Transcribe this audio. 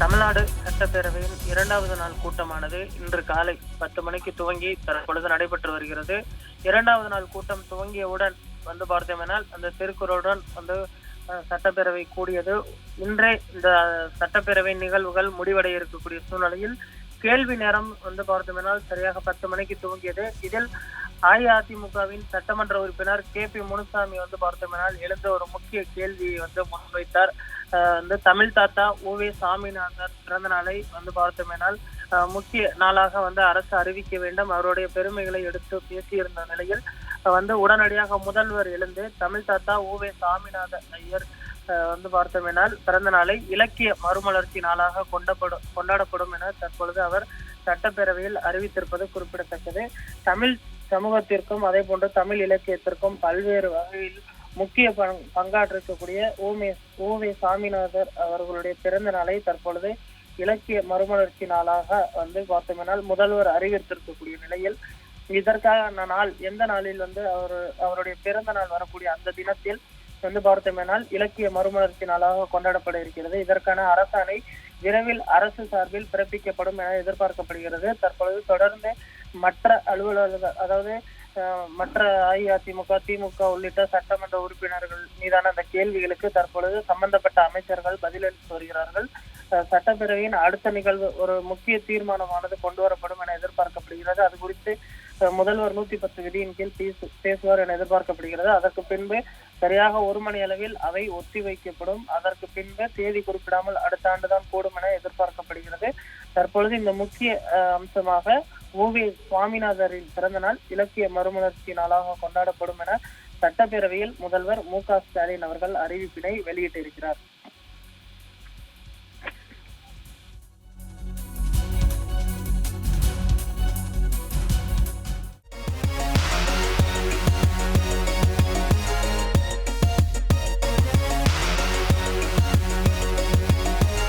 தமிழ்நாடு சட்டப்பேரவையின் இரண்டாவது நாள் கூட்டமானது இன்று காலை பத்து மணிக்கு துவங்கி தற்பொழுது நடைபெற்று வருகிறது. இரண்டாவது நாள் கூட்டம் துவங்கியவுடன் வந்து பார்த்தோமெனால் அந்த திருக்குறளுடன் வந்து சட்டப்பேரவை கூடியது. இன்றே இந்த சட்டப்பேரவை நிகழ்வுகள் முடிவடைய இருக்கக்கூடிய சூழ்நிலையில் கேள்வி நேரம் வந்து பார்த்தோமெனால் சரியாக பத்து மணிக்கு துவங்கியது. இதில் அஇஅதிமுகவின் சட்டமன்ற உறுப்பினர் கே பி முனுசாமி வந்து பார்த்தோம்னால் எழுந்த ஒரு முக்கிய கேள்வியை வந்து முன்வைத்தார். வந்து தமிழ் தாத்தா ஓவே சாமிநாதர் பிறந்த நாளை வந்து பார்த்தோம்னால் முக்கிய நாளாக வந்து அரசு அறிவிக்க வேண்டும். அவருடைய பெருமைகளை எடுத்து பேசியிருந்த நிலையில் வந்து உடனடியாக முதல்வர் எழுந்து தமிழ் தாத்தா ஓவே சாமிநாதன் ஐயர் வந்து பார்த்தோம்னால் பிறந்த நாளை இலக்கிய மறுமலர்ச்சி நாளாக கொண்டப்படும் கொண்டாடப்படும் என தற்பொழுது அவர் சட்டப்பேரவையில் அறிவித்திருப்பது குறிப்பிடத்தக்கது. தமிழ் சமூகத்திற்கும் அதே போன்று தமிழ் இலக்கியத்திற்கும் பல்வேறு வகையில் முக்கிய பங்- பங்காற்றிருக்கக்கூடிய ஓமே ஓவே சாமிநாதர் அவர்களுடைய பிறந்த நாளை தற்பொழுது இலக்கிய மறுமலர்ச்சி நாளாக வந்து பார்த்தோம்னால் முதல்வர் அறிவித்திருக்கக்கூடிய நிலையில் இதற்கான நாள் எந்த நாளில் வந்து அவர் அவருடைய பிறந்த நாள் வரக்கூடிய அந்த தினத்தில் வந்து பார்த்தோமேனால் இலக்கிய மறுமலர்ச்சி நாளாக கொண்டாடப்பட இருக்கிறது. இதற்கான அரசாணை விரைவில் அரசு சார்பில் பிறப்பிக்கப்படும் என எதிர்பார்க்கப்படுகிறது. தற்பொழுது தொடர்ந்து மற்ற அலுவலர்கள் அதாவது மற்ற அஇஅதிமுக திமுக உள்ளிட்ட சட்டமன்ற உறுப்பினர்கள் மீதான அந்த கேள்விகளுக்கு தற்பொழுது சம்பந்தப்பட்ட அமைச்சர்கள் பதிலளித்து வருகிறார்கள். சட்டப்பேரவையின் அடுத்த நிகழ்வு ஒரு முக்கிய தீர்மானமானது கொண்டு வரப்படும் என எதிர்பார்க்கப்படுகிறது. அது குறித்து முதல்வர் நூத்தி பத்து விதியின் கீழ் பேசு- பேசுவார் என எதிர்பார்க்கப்படுகிறது. அதற்கு பின்பு சரியாக ஒரு மணி அளவில் அவை ஒத்திவைக்கப்படும் அதற்கு பின்பு தேதி குறிப்பிடாமல் அடுத்த ஆண்டுதான் கூடும் என எதிர்பார்க்கப்படுகிறது. தற்பொழுது இந்த முக்கிய அம்சமாக ஓவே சுவாமிநாதரின் பிறந்த நாள் இலக்கிய மறுமலர்ச்சி நாளாக கொண்டாடப்படும் என சட்டப்பேரவையில் முதல்வர் மு க ஸ்டாலின் அவர்கள் அறிவிப்பினை வெளியிட்டிருக்கிறார்.